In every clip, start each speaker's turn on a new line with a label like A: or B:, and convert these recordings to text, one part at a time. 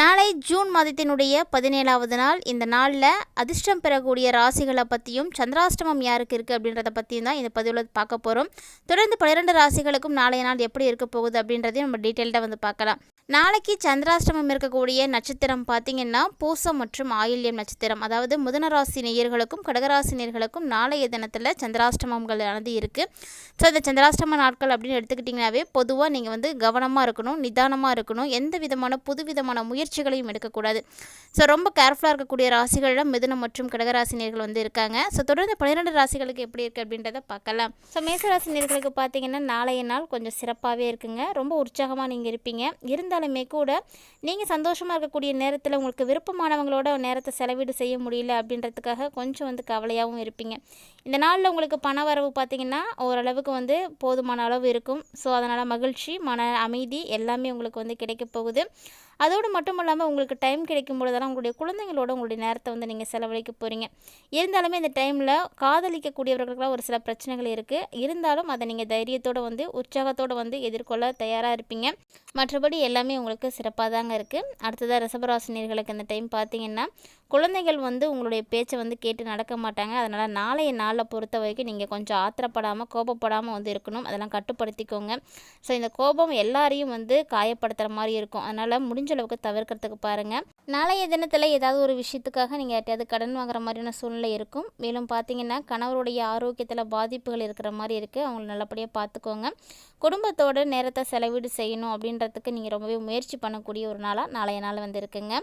A: நாளை ஜூன் மாதத்தினுடைய பதினேழாவது நாள். இந்த நாளில் அதிர்ஷ்டம் பெறக்கூடிய ராசிகளை பற்றியும் சந்திராஷ்டமம் யாருக்கு இருக்குது அப்படின்றத பற்றியும் தான் இந்த பதிவில் பார்க்க போகிறோம் தொடர்ந்து பன்னிரெண்டு ராசிகளுக்கும் நாளைய நாள் எப்படி இருக்க போகுது அப்படின்றதையும் நம்ம டீட்டெயில்டாக வந்து பார்க்கலாம். நாளைக்கு சந்திராஷ்டமம் இருக்கக்கூடிய நட்சத்திரம் பார்த்திங்கன்னா பூசம் மற்றும் ஆயில்யம் நட்சத்திரம். அதாவது முதனராசி நேயர்களுக்கும் கடகராசி நேயர்களுக்கும் நாளைய தினத்தில் சந்திராஷ்டமங்கள் ஆனது இருக்குது ஸோ இந்த சந்திராஷ்டம நாட்கள் அப்படின்னு எடுத்துக்கிட்டிங்கனாவே பொதுவாக நீங்கள் வந்து கவனமாக இருக்கணும் நிதானமாக இருக்கணும். எந்த விதமான புது விதமான முயற்சிகளையும் எடுக்கக்கூடாது. ஸோ ரொம்ப கேர்ஃபுல்லாக இருக்கக்கூடிய ராசிகளிடம் மிதுனம் மற்றும் கடகராசினியர்கள் வந்து இருக்காங்க. ஸோ தொடர்ந்து பன்னிரெண்டு ராசிகளுக்கு எப்படி இருக்குது அப்படின்றத பார்க்கலாம். ஸோ மேசராசினியர்களுக்கு பார்த்தீங்கன்னா நாளைய நாள் கொஞ்சம் சிறப்பாகவே இருக்குங்க. ரொம்ப உற்சாகமாக நீங்கள் இருப்பீங்க. இருந்தாலுமே கூட நீங்கள் சந்தோஷமாக இருக்கக்கூடிய நேரத்தில் உங்களுக்கு விருப்பமானவங்களோட நேரத்தை செலவீடு செய்ய முடியல அப்படின்றதுக்காக கொஞ்சம் வந்து கவலையாகவும் இருப்பீங்க. இந்த நாளில் உங்களுக்கு பண வரவு பார்த்தீங்கன்னா ஓரளவுக்கு வந்து போதுமான அளவு இருக்கும். ஸோ அதனால் மகிழ்ச்சி மன அமைதி எல்லாமே உங்களுக்கு வந்து கிடைக்க போகுது. அதோடு மட்டும் இல்லாமல் உங்களுக்கு டைம் கிடைக்கும் பொழுதெல்லாம் உங்களுடைய குழந்தைங்களோட உங்களுடைய நேரத்தை வந்து நீங்கள் செலவழிக்க போகிறீங்க இருந்தாலுமே இந்த டைமில் காதலிக்கக்கூடியவர்களுக்கெல்லாம் ஒரு சில பிரச்சனைகள் இருக்குது இருந்தாலும் அதை நீங்கள் தைரியத்தோடு வந்து உற்சாகத்தோடு வந்து எதிர்கொள்ள தயாராக இருப்பீங்க. மற்றபடி எல்லாமே உங்களுக்கு சிறப்பாக தாங்க இருக்குது அடுத்ததாக ரிசபராசினியர்களுக்கு இந்த டைம் பார்த்தீங்கன்னா குழந்தைகள் வந்து உங்களுடைய பேச்சை வந்து கேட்டு நடக்க மாட்டாங்க. அதனால் நாளைய நாளில் பொறுத்த வரைக்கும் நீங்கள் கொஞ்சம் ஆத்திரப்படாமல் கோபப்படாமல் வந்து இருக்கணும். அதெல்லாம் கட்டுப்படுத்திக்கோங்க. ஸோ இந்த கோபம் எல்லாரையும் வந்து காயப்படுத்துகிற மாதிரி இருக்கும். அதனால் முடிஞ்ச அளவுக்கு தவிர்க்கிறதுக்கு பாருங்கள் நாளைய தினத்தில் ஏதாவது ஒரு விஷயத்துக்காக நீங்கள் யார்ட்டையாவது கடன் வாங்குற மாதிரியான சூழ்நிலை இருக்கும். மேலும் பார்த்தீங்கன்னா கணவருடைய ஆரோக்கியத்தில் பாதிப்புகள் இருக்கிற மாதிரி இருக்குது அவங்கள நல்லபடியாக பார்த்துக்கோங்க குடும்பத்தோட நேரத்தை செலவீடு செய்யணும் அப்படின்றதுக்கு நீங்கள் ரொம்பவே முயற்சி பண்ணக்கூடிய ஒரு நாளாக நாளைய நாள் வந்து இருக்குங்க.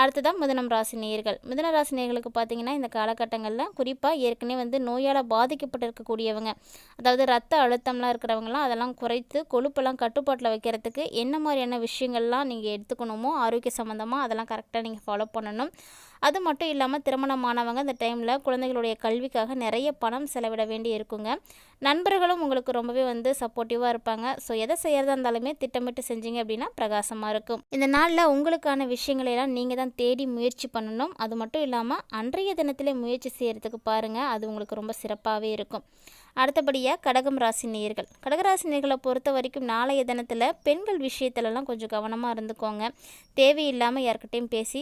A: அடுத்ததான் மிதனம் ராசி நேயர்கள். மிதன ராசி நேயர்களுக்கு பார்த்தீங்கன்னா இந்த காலகட்டங்களில் குறிப்பாக ஏற்கனவே வந்து நோயால் பாதிக்கப்பட்டு இருக்கக்கூடியவங்க அதாவது ரத்த அழுத்தம்லாம் இருக்கிறவங்களாம் அதெல்லாம் குறைத்து கொழுப்பெல்லாம் கட்டுப்பாட்டில் வைக்கிறதுக்கு என்ன மாதிரியான விஷயங்கள்லாம் நீங்கள் எடுத்துக்கணுமோ ஆரோக்கிய சம்மந்தமாக அதெல்லாம் கரெக்டாக நீங்கள் ஃபாலோ பண்ணணும். அது மட்டும் இல்லாமல் திருமணமானவங்க இந்த டைமில் குழந்தைகளுடைய கல்விக்காக நிறைய பணம் செலவிட வேண்டி இருக்குங்க. நண்பர்களும் உங்களுக்கு ரொம்பவே வந்து சப்போர்ட்டிவாக இருப்பாங்க. ஸோ எதை செய்கிறதா இருந்தாலுமே திட்டமிட்டு செஞ்சீங்க அப்படின்னா பிரகாசமாக இருக்கும். இந்த நாளில் உங்களுக்கான விஷயங்களையெல்லாம் நீங்கள் தான் தேடி முயற்சி பண்ணணும். அது மட்டும் இல்லாமல் அன்றைய தினத்திலே முயற்சி செய்கிறதுக்கு பாருங்கள் அது உங்களுக்கு ரொம்ப சிறப்பாகவே இருக்கும். அடுத்தபடியாக கடகம் ராசி நேயர்கள் கடகராசி நேர்களை பொறுத்த வரைக்கும் நாளைய தினத்தில் பெண்கள் விஷயத்துலலாம் கொஞ்சம் கவனமாக இருந்துக்கோங்க. தேவையில்லாமல் யார்கிட்டையும் பேசி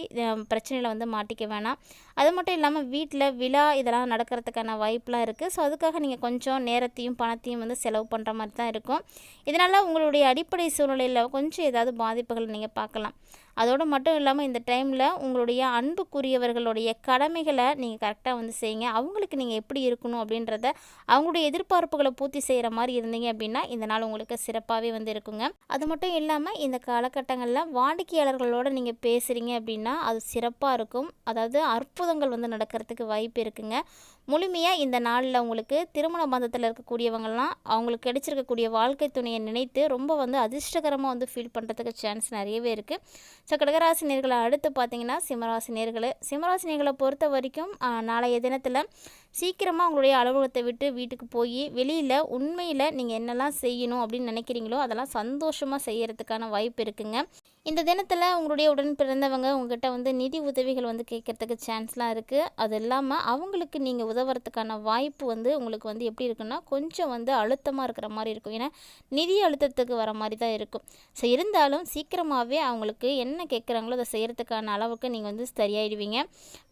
A: பிரச்சனையில் வந்து மாட்டிக்க வேணாம். அது மட்டும் இல்லாமல் வீட்டில் விழா இதெல்லாம் நடக்கிறதுக்கான வாய்ப்பெலாம் இருக்குது ஸோ அதுக்காக நீங்கள் கொஞ்சம் நேரத்தையும் பணத்தையும் வந்து செலவு பண்ணுற மாதிரி தான் இருக்கும். இதனால் உங்களுடைய அடிப்படை சூழ்நிலையில் கொஞ்சம் ஏதாவது பாதிப்புகள் நீங்கள் பார்க்கலாம். அதோடு மட்டும் இல்லாமல் இந்த டைமில் உங்களுடைய அன்புக்குரியவர்களுடைய கடமைகளை நீங்கள் கரெக்டாக வந்து செய்யுங்க. அவங்களுக்கு நீங்கள் எப்படி இருக்கணும் அப்படின்றத அவங்களுடைய எதிர்பார்ப்புகளை பூர்த்தி செய்கிற மாதிரி இருந்தீங்க அப்படின்னா இந்த நாள் உங்களுக்கு சிறப்பாகவே வந்து இருக்குங்க. அது மட்டும் இல்லாமல் இந்த காலகட்டங்களில் வாடிக்கையாளர்களோடு நீங்கள் பேசுகிறீங்க அப்படின்னா அது சிறப்பாக இருக்கும். அதாவது அற்புதங்கள் வந்து நடக்கிறதுக்கு வாய்ப்பு இருக்குங்க. முழுமையாக இந்த நாளில் உங்களுக்கு திருமண பந்தத்தில் இருக்கக்கூடியவங்கள்லாம் அவங்களுக்கு கிடைச்சிருக்கக்கூடிய வாழ்க்கை துணையை நினைத்து ரொம்ப வந்து அதிர்ஷ்டகரமாக வந்து ஃபீல் பண்ணுறதுக்கு சான்ஸ் நிறையவே இருக்குது ஸோ கடகராசி நேர்களை அடுத்து பார்த்தீங்கன்னா சிம்மராசி நேர்களை. சிம்மராசி நேர்களை பொறுத்த வரைக்கும் நாளைய தினத்தில் சீக்கிரமாக உங்களுடைய அலுவலகத்தை விட்டு வீட்டுக்கு போய் வெளியில் உண்மையில் நீங்கள் என்னெல்லாம் செய்யணும் அப்படின்னு நினைக்கிறீங்களோ அதெல்லாம் சந்தோஷமாக செய்கிறதுக்கான வாய்ப்பு இருக்குங்க. இந்த தினத்தில் உங்களுடைய உடன் பிறந்தவங்க உங்ககிட்ட வந்து நிதி உதவிகள் வந்து கேட்குறதுக்கு சான்ஸ்லாம் இருக்குது அது இல்லாமல் அவங்களுக்கு நீங்கள் உதவுறதுக்கான வாய்ப்பு வந்து உங்களுக்கு வந்து எப்படி இருக்குன்னா கொஞ்சம் வந்து அழுத்தமாக இருக்கிற மாதிரி இருக்கும். ஏன்னா நிதி அழுத்தத்துக்கு வர மாதிரி தான் இருக்கும். ஸோ இருந்தாலும் சீக்கிரமாகவே அவங்களுக்கு என்ன கேட்குறாங்களோ அதை செய்கிறதுக்கான அளவுக்கு நீங்கள் வந்து சரியாயிடுவீங்க.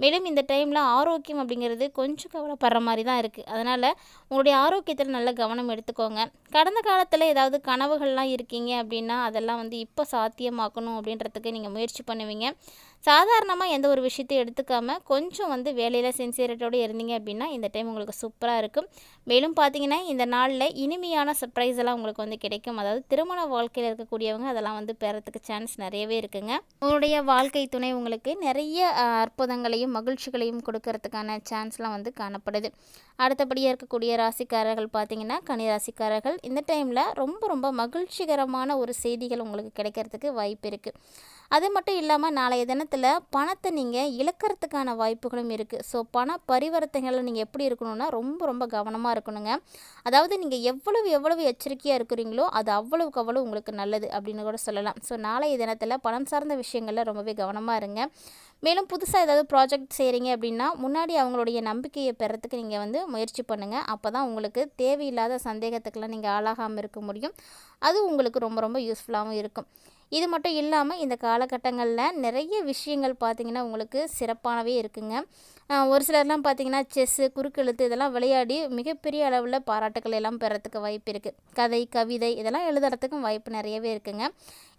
A: மேலும் இந்த டைமில் ஆரோக்கியம் அப்படிங்கிறது கொஞ்சம் கவலை கவலைப்படுற மாதிரி தான் இருக்குது அதனால் உங்களுடைய ஆரோக்கியத்தில் நல்ல கவனம் எடுத்துக்கோங்க. கடந்த காலத்தில் ஏதாவது கனவுகள்லாம் இருக்கீங்க அப்படின்னா அதெல்லாம் வந்து இப்போ சாத்தியமாக்கணும் அப்படின்றதுக்கு நீங்கள் முயற்சி பண்ணுவீங்க. சாதாரணமாக எந்த ஒரு விஷயத்தையும் எடுத்துக்காமல் கொஞ்சம் வந்து வேலையில் சின்சியரிட்டியோடு இருந்தீங்க அப்படின்னா இந்த டைம் உங்களுக்கு சூப்பராக இருக்கும். மேலும் பார்த்தீங்கன்னா இந்த நாளில் இனிமையான சர்ப்ரைஸ் எல்லாம் உங்களுக்கு வந்து கிடைக்கும். அதாவது திருமண வாழ்க்கையில் இருக்கக்கூடியவங்க அதெல்லாம் வந்து பெறத்துக்கு சான்ஸ் நிறையவே இருக்குங்க. உங்களுடைய வாழ்க்கை துணை உங்களுக்கு நிறைய அற்புதங்களையும் மகிழ்ச்சிகளையும் கொடுக்கறதுக்கான சான்ஸ்லாம் வந்து காணப்படுது. அடுத்தபடியாக இருக்கக்கூடிய ராசிக்காரர்கள் பார்த்தீங்கன்னா கனி ராசிக்காரர்கள் இந்த டைமில் ரொம்ப ரொம்ப மகிழ்ச்சிகரமான ஒரு செய்திகள் உங்களுக்கு கிடைக்கிறதுக்கு வாய்ப்பு இருக்குது அது மட்டும் இல்லாமல் நாளைய தினத்தில் பணத்தை நீங்கள் இழக்கிறதுக்கான வாய்ப்புகளும் இருக்குது ஸோ பண பரிவர்த்தனைகளில் நீங்கள் எப்படி இருக்கணும்னா ரொம்ப ரொம்ப கவனமாக இருக்கணுங்க. அதாவது நீங்கள் எவ்வளவு எவ்வளவு எச்சரிக்கையாக இருக்கிறீங்களோ அது அவ்வளவுக்கு அவ்வளவு உங்களுக்கு நல்லது அப்படின்னு கூட சொல்லலாம். ஸோ நாளைய தினத்தில் பணம் சார்ந்த விஷயங்களில் ரொம்பவே கவனமாக இருங்க. மேலும் புதுசாக ஏதாவது ப்ராஜெக்ட் செய்கிறீங்க அப்படின்னா முன்னாடி அவங்களுடைய நம்பிக்கையை பெறத்துக்கு நீங்கள் வந்து முயற்சி பண்ணுங்கள் அப்போ தான் உங்களுக்கு தேவையில்லாத சந்தேகத்துக்கெல்லாம் நீங்கள் ஆளாகாமல் இருக்க முடியும். அது உங்களுக்கு ரொம்ப ரொம்ப யூஸ்ஃபுல்லாகவும் இருக்கும். இது மட்டும் இல்லாமல் இந்த காலகட்டங்களில் நிறைய விஷயங்கள் பார்த்திங்கன்னா உங்களுக்கு சிறப்பானவே இருக்குங்க. ஒரு சிலர்லாம் பார்த்திங்கன்னா செஸ்ஸு குறுக்கெழுத்து இதெல்லாம் விளையாடி மிகப்பெரிய அளவில் பாராட்டுக்கள் எல்லாம் பெறத்துக்கு வாய்ப்பு இருக்குது கதை கவிதை இதெல்லாம் எழுதுறதுக்கும் வாய்ப்பு நிறையவே இருக்குங்க.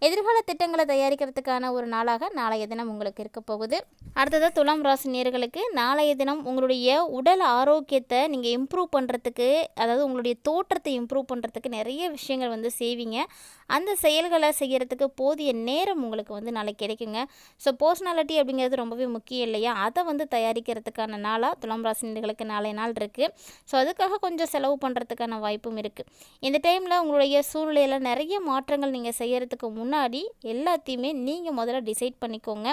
A: எதிர்கால திட்டங்களை தயாரிக்கிறதுக்கான ஒரு நாளாக நாளைய தினம் உங்களுக்கு இருக்க போகுது. அடுத்தது துலாம் ராசி நேர்களுக்கு நாளைய தினம் உங்களுடைய உடல் ஆரோக்கியத்தை நீங்கள் இம்ப்ரூவ் பண்ணுறதுக்கு அதாவது உங்களுடைய தோற்றத்தை இம்ப்ரூவ் பண்ணுறதுக்கு நிறைய விஷயங்கள் வந்து செய்வீங்க. அந்த செயல்களை செய்கிறதுக்கு போதிய நேரம் உங்களுக்கு வந்து நாளைக்கு கிடைக்குங்க. ஸோ பர்சனாலிட்டி அப்படிங்கிறது ரொம்பவே முக்கியம் இல்லையா? அதை வந்து தயாரிக்கிறதுக்கான நாளாக துலாம் ராசினியர்களுக்கு நாளைய நாள் இருக்குது ஸோ அதுக்காக கொஞ்சம் செலவு பண்ணுறதுக்கான வாய்ப்பும் இருக்குது இந்த டைமில் உங்களுடைய சூழ்நிலையில் நிறைய மாற்றங்கள் நீங்கள் செய்கிறதுக்கு முன்னாடி எல்லாத்தையுமே நீங்கள் முதல்ல டிசைட் பண்ணிக்கோங்க.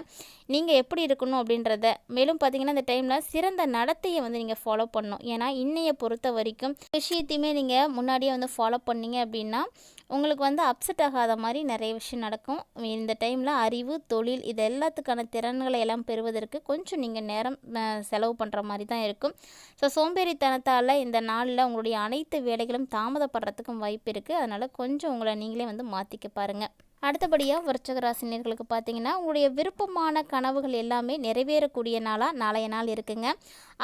A: நீங்கள் எப்படி இருக்கணும் அப்படின்றத. மேலும் பார்த்தீங்கன்னா இந்த டைமில் சிறந்த நடத்தையை வந்து நீங்கள் ஃபாலோ பண்ணணும். ஏன்னா இன்னைய பொறுத்த வரைக்கும் விஷயத்தையுமே நீங்கள் முன்னாடியே வந்து ஃபாலோ பண்ணீங்க அப்படின்னா உங்களுக்கு வந்து அப்செட் ஆகாத மாதிரி நிறைய விஷயம் நடக்கும். இந்த டைமில் அறிவு தொழில் இது எல்லாத்துக்கான திறன்களை எல்லாம் பெறுவதற்கு கொஞ்சம் நீங்கள் நேரம் செலவு பண்ணுற மாதிரி தான் இருக்கும். ஸோ சோம்பேறித்தனத்தால் இந்த நாளில் உங்களுடைய அனைத்து வேலைகளும் தாமதப்படுறதுக்கும் வாய்ப்பு இருக்குது அதனால் கொஞ்சம் உங்களை நீங்களே வந்து மாற்றிக்க பாருங்கள் அடுத்தபடியாக விருச்சக ராசினியர்களுக்கு பார்த்தீங்கன்னா உங்களுடைய விருப்பமான கனவுகள் எல்லாமே நிறைவேறக்கூடிய நாளாக நாளைய நாள் இருக்குங்க.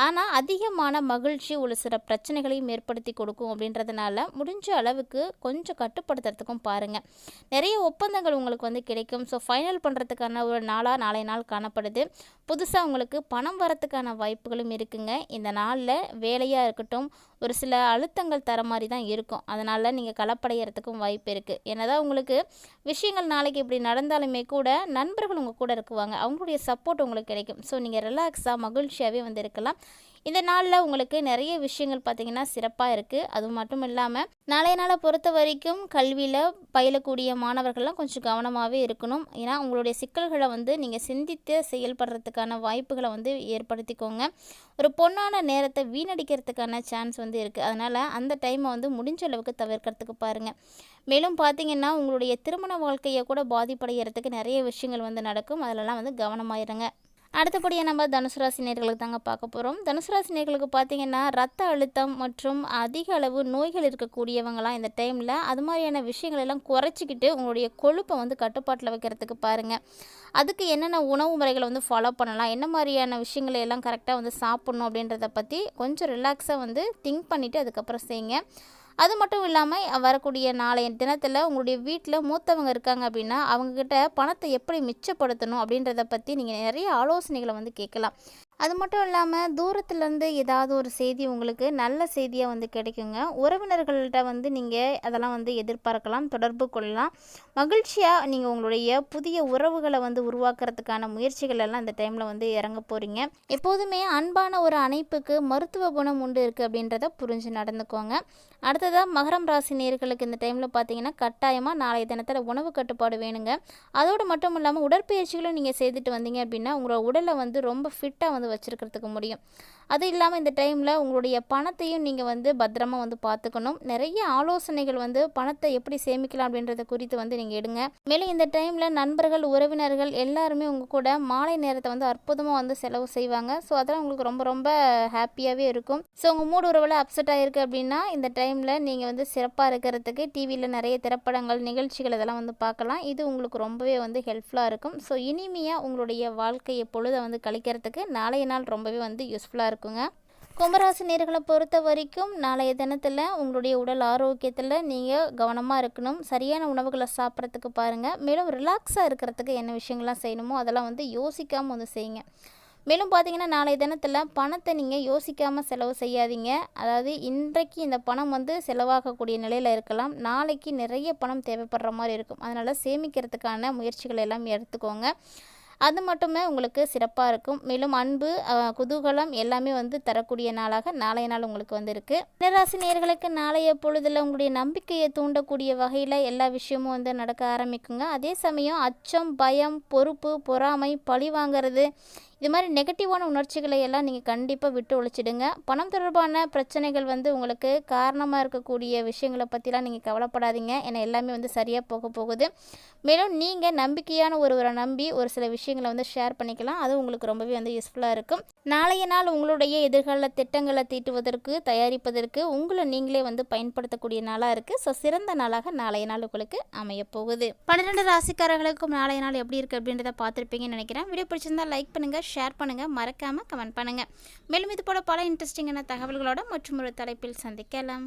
A: ஆனால் அதிகமான மகிழ்ச்சி ஒரு சில பிரச்சனைகளையும் ஏற்படுத்தி கொடுக்கும் அப்படின்றதுனால முடிஞ்ச அளவுக்கு கொஞ்சம் கட்டுப்படுத்துறதுக்கும் பாருங்கள் நிறைய ஒப்பந்தங்கள் உங்களுக்கு வந்து கிடைக்கும். ஸோ ஃபைனல் பண்ணுறதுக்கான ஒரு நாளாக நாளைய நாள் காணப்படுது. புதுசாக உங்களுக்கு பணம் வரத்துக்கான வாய்ப்புகளும் இருக்குங்க. இந்த நாளில் வேலையாக இருக்கட்டும் ஒரு சில அழுத்தங்கள் தர மாதிரி தான் இருக்கும். அதனால் நீங்கள் கலப்படைகிறதுக்கும் வாய்ப்பு இருக்குது என்னதான் உங்களுக்கு விஷயங்கள் நாளைக்கு இப்படி நடந்தாலுமே கூட நண்பர்கள் உங்கள் கூட இருக்குவாங்க. அவங்களுடைய சப்போர்ட் உங்களுக்கு கிடைக்கும். ஸோ நீங்கள் ரிலாக்ஸாக மகிழ்ச்சியாகவே வந்து இருக்கலாம். இந்த நாளில் உங்களுக்கு நிறைய விஷயங்கள் பார்த்தீங்கன்னா சிறப்பாக இருக்குது அது மட்டும் இல்லாமல் நாளைய நாளை பொறுத்த வரைக்கும் கல்வியில் பயிலக்கூடிய மாணவர்கள்லாம் கொஞ்சம் கவனமாகவே இருக்கணும். ஏன்னா உங்களுடைய சிக்கல்களை வந்து நீங்கள் சிந்தித்து செயல்படுறதுக்கான வாய்ப்புகளை வந்து ஏற்படுத்திக்கோங்க. ஒரு பொண்ணான நேரத்தை வீணடிக்கிறதுக்கான சான்ஸ் வந்து இருக்குது அதனால் அந்த டைமை வந்து முடிஞ்ச அளவுக்கு தவிர்க்கிறதுக்கு பாருங்கள் மேலும் பார்த்தீங்கன்னா உங்களுடைய திருமண வாழ்க்கையை கூட பாதிப்படைகிறதுக்கு நிறைய விஷயங்கள் வந்து நடக்கும். அதிலலாம் வந்து கவனமாயிருங்க. அடுத்தபடியாக நம்ம தனுசு ராசி நேர்களுக்கு தாங்க பார்க்க போகிறோம் தனுசு ராசி நேர்களுக்கு பார்த்தீங்கன்னா ரத்த அழுத்தம் மற்றும் அதிக அளவு நோய்கள் இருக்கக்கூடியவங்களாம் இந்த டைமில் அது மாதிரியான விஷயங்கள் எல்லாம் குறைச்சிக்கிட்டு உங்களுடைய கொழுப்பை வந்து கட்டுப்பாட்டில் வைக்கிறதுக்கு பாருங்கள் அதுக்கு என்னென்ன உணவு முறைகளை வந்து ஃபாலோ பண்ணலாம்? என்ன மாதிரியான விஷயங்களை எல்லாம் கரெக்டாக வந்து சாப்பிட்ணும் அப்படின்றத பற்றி கொஞ்சம் ரிலாக்ஸாக வந்து திங்க் பண்ணிவிட்டு அதுக்கப்புறம் செய்யுங்க. அது மட்டும் இல்லாமல் வரக்கூடிய நாளைய தினத்தில் உங்களுடைய வீட்டில் மூத்தவங்க இருக்காங்க அப்படின்னா அவங்கக்கிட்ட பணத்தை எப்படி மிச்சப்படுத்தணும் அப்படின்றத பற்றி நீங்கள் நிறைய ஆலோசனைகளை வந்து கேட்கலாம் அது மட்டும் இல்லாமல் தூரத்துலேருந்து ஏதாவது ஒரு செய்தி உங்களுக்கு நல்ல செய்தியாக வந்து கிடைக்குங்க. உறவினர்கள்ட்ட வந்து நீங்கள் அதெல்லாம் வந்து எதிர்பார்க்கலாம் தொடர்பு கொள்ளலாம். மகிழ்ச்சியாக நீங்கள் உங்களுடைய புதிய உறவுகளை வந்து உருவாக்குறதுக்கான முயற்சிகள் எல்லாம் இந்த டைமில் வந்து இறங்க போகிறீங்க எப்போதுமே அன்பான ஒரு அணைப்புக்கு மருத்துவ குணம் உண்டு இருக்குது அப்படின்றத புரிஞ்சு நடந்துக்கோங்க. அடுத்ததாக மகரம் ராசி நேர்களுக்கு இந்த டைமில் பார்த்தீங்கன்னா கட்டாயமாக நாளைய தினத்தில் உணவு கட்டுப்பாடு வேணுங்க. அதோடு மட்டும் இல்லாமல் உடற்பயிற்சிகளும் நீங்கள் செய்துட்டு வந்தீங்க அப்படின்னா உங்களோட உடலை வந்து ரொம்ப ஃபிட்டாக வந்து வச்சுருக்கிறதுக்கு முடியும். அது இல்லாமல் இந்த டைமில் உங்களுடைய பணத்தையும் நீங்கள் வந்து பத்திரமா வந்து பார்த்துக்கணும் நிறைய ஆலோசனைகள் வந்து பணத்தை எப்படி சேமிக்கலாம் அப்படின்றத குறித்து வந்து நீங்கள் எடுங்க. மேலும் இந்த டைமில் நண்பர்கள் உறவினர்கள் எல்லாருமே உங்கள் கூட மாலை நேரத்தை வந்து அற்புதமாக வந்து செலவு செய்வாங்க. ஸோ அதெல்லாம் உங்களுக்கு ரொம்ப ரொம்ப ஹாப்பியாகவே இருக்கும். ஸோ உங்கள் மூடு உறவில் அப்செட் ஆகிருக்கு அப்படின்னா இந்த டைமில் நீங்கள் வந்து சிறப்பாக இருக்கிறதுக்கு டிவியில் நிறைய திரைப்படங்கள் நிகழ்ச்சிகள் இதெல்லாம் வந்து பார்க்கலாம் இது உங்களுக்கு ரொம்பவே வந்து ஹெல்ப்ஃபுல்லாக இருக்கும். ஸோ இனிமையாக உங்களுடைய வாழ்க்கையை பொழுதை வந்து கழிக்கிறதுக்கு நாளைய நாள் ரொம்பவே வந்து யூஸ்ஃபுல்லாக இருக்குங்க. கும்பராசி நேர்களை பொறுத்த வரைக்கும் நாளைய தினத்தில் உங்களுடைய உடல் ஆரோக்கியத்தில் நீங்கள் கவனமாக இருக்கணும். சரியான உணவுகளை சாப்பிட்றதுக்கு பாருங்கள் மேலும் ரிலாக்ஸாக இருக்கிறதுக்கு என்ன விஷயங்கள்லாம் செய்யணுமோ அதெல்லாம் வந்து யோசிக்காமல் வந்து செய்யுங்க. மேலும் பார்த்தீங்கன்னா நாளைய தினத்தில் பணத்தை நீங்கள் யோசிக்காமல் செலவு செய்யாதீங்க. அதாவது இன்றைக்கு இந்த பணம் வந்து செலவாகக்கூடிய நிலையில் இருக்கலாம். நாளைக்கு நிறைய பணம் தேவைப்படுற மாதிரி இருக்கும். அதனால் சேமிக்கிறதுக்கான முயற்சிகளை எல்லாம் எடுத்துக்கோங்க. அது மட்டுமே உங்களுக்கு சிறப்பாக இருக்கும். மேலும் அன்பு குதூகலம் எல்லாமே வந்து தரக்கூடிய நாளாக நாளைய நாள் உங்களுக்கு வந்து இருக்கு நேர்களுக்கு நாளைய பொழுதில் உங்களுடைய நம்பிக்கையை தூண்டக்கூடிய வகையில் எல்லா விஷயமும் வந்து நடக்க ஆரம்பிக்குங்க. அதே சமயம் அச்சம் பயம் பொறுப்பு பொறாமை பழி வாங்குறது இது மாதிரி நெகட்டிவான உணர்ச்சிகளை எல்லாம் நீங்கள் கண்டிப்பாக விட்டு ஒழிச்சிடுங்க. பணம் தொடர்பான பிரச்சனைகள் வந்து உங்களுக்கு காரணமாக இருக்கக்கூடிய விஷயங்களை பற்றிலாம் நீங்கள் கவலைப்படாதீங்க. ஏன்னா எல்லாமே வந்து சரியாக போக போகுது. மேலும் நீங்கள் நம்பிக்கையான ஒருவரை நம்பி ஒரு சில விஷயங்களை வந்து ஷேர் பண்ணிக்கலாம். அது உங்களுக்கு ரொம்பவே வந்து யூஸ்ஃபுல்லாக இருக்கும். நாளைய நாள் உங்களுடைய எதிர்கால திட்டங்களை தீட்டுவதற்கு தயாரிப்பதற்கு உங்களை நீங்களே வந்து பயன்படுத்தக்கூடிய நாளாக இருக்குது ஸோ சிறந்த நாளாக நாளைய நாள் உங்களுக்கு அமைய போகுது. பன்னிரெண்டு ராசிக்காரர்களுக்கும் நாளைய நாள் எப்படி இருக்குது அப்படின்றத பார்த்துருப்பீங்கன்னு நினைக்கிறேன். வீடியோ பிடிச்சிருந்தா லைக் பண்ணுங்கள் ஷேர் பண்ணுங்கள் மறக்காமல் கமெண்ட் பண்ணுங்கள் மேலும் இது போல் பல இன்ட்ரெஸ்டிங்கான தகவல்களோட மற்றும் ஒரு தலைப்பில் சந்திக்கலாம்.